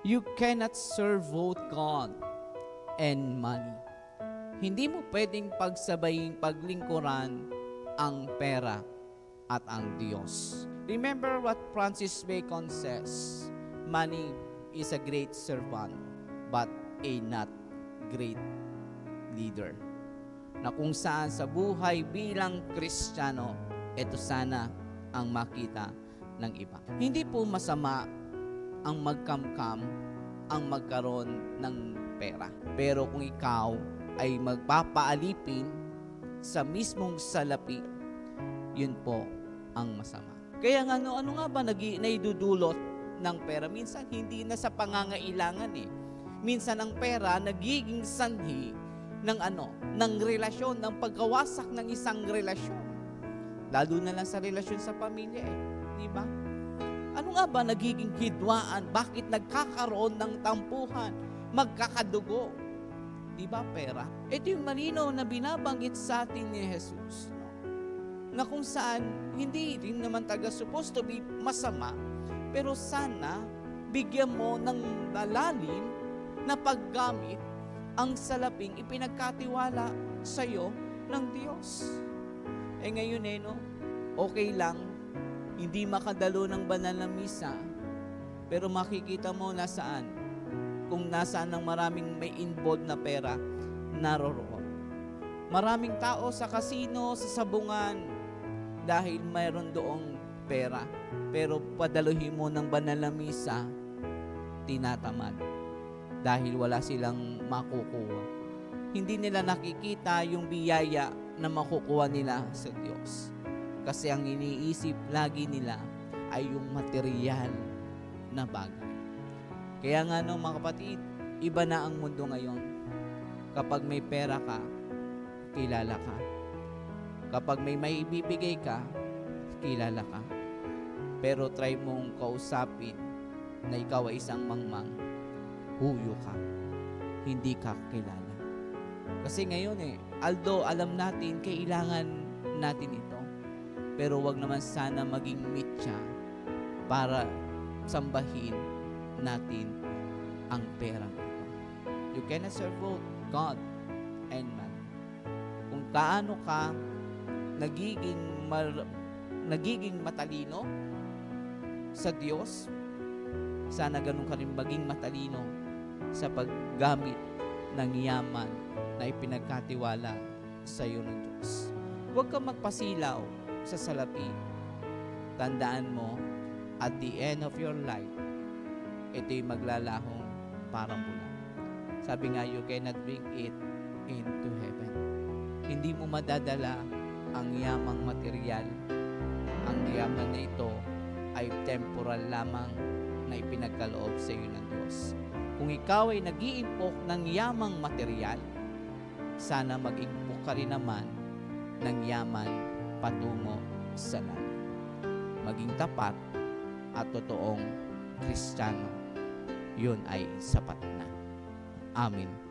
You cannot serve both God and money. Hindi mo pwedeng pagsabayin paglingkuran ang pera at ang Diyos. Remember what Francis Bacon says, money is a great servant but a not great leader. Na kung saan sa buhay bilang Kristiyano, ito sana ang makita ng iba. Hindi po masama ang magkamkam, ang magkaroon ng pera. Pero kung ikaw ay magpapaalipin sa mismong salapi, yun po ang masama. Kaya nga ano, ano nga ba nagi, naidudulot ng pera? Minsan hindi na sa pangangailangan eh. Minsan ang pera nagiging sanhi ng ano, ng relasyon, ng pagkawasak ng isang relasyon. Lalo na lang sa relasyon sa pamilya eh. Di ba? Ano nga ba nagiging hidwaan? Bakit nagkakaroon ng tampuhan? Magkakadugo? Di ba pera? Ito yung malinaw na binabanggit sa atin ni Jesus. Na kung saan hindi rin naman taga supposed to be masama, pero sana bigyan mo ng lalalim na paggamit ang salaping ipinagkatiwala sa iyo ng Diyos. Eh ngayon eh, no? Okay lang, hindi makadalo ng banal na misa, pero makikita mo nasaan. Kung nasaan ang maraming may involved na pera, naroroon. Maraming tao sa kasino, sa sabungan, dahil mayroon doong pera. Pero padaluhin mo ng banal na misa, tinatamad. Dahil wala silang makukuha. Hindi nila nakikita yung biyaya na makukuha nila sa Diyos. Kasi ang iniisip lagi nila ay yung material na bagay. Kaya nga no mga kapatid, iba na ang mundo ngayon. Kapag may pera ka, kilala ka. Kapag may maibibigay ka, kilala ka. Pero try mong kausapin na ikaw ay isang mangmang, huyo ka. Hindi ka kilala. Kasi ngayon eh, although alam natin, kailangan natin ito. Pero wag naman sana maging mitya para sambahin natin ang ito. You cannot serve both God and man. Kung kaano ka nagiging mar- nagiging matalino sa Diyos, sana ganun ka rin maging matalino sa paggamit ng yaman na ipinagkatiwala sa iyo ng Diyos. Huwag kang magpasilaw sa salapi. Tandaan mo, at the end of your life, ito'y maglalahong parang bulan. Sabi nga, you cannot bring it into heaven. Hindi mo madadala ang yamang material. Ang yaman na ito ay temporal lamang na ipinagkaloob sa iyo ng Diyos. Kung ikaw ay nag-iimpok ng yamang material, sana mag-impok ka rin naman ng yaman patungo sa langit. Maging tapat at totoong Kristiyano, yun ay sapat na. Amen.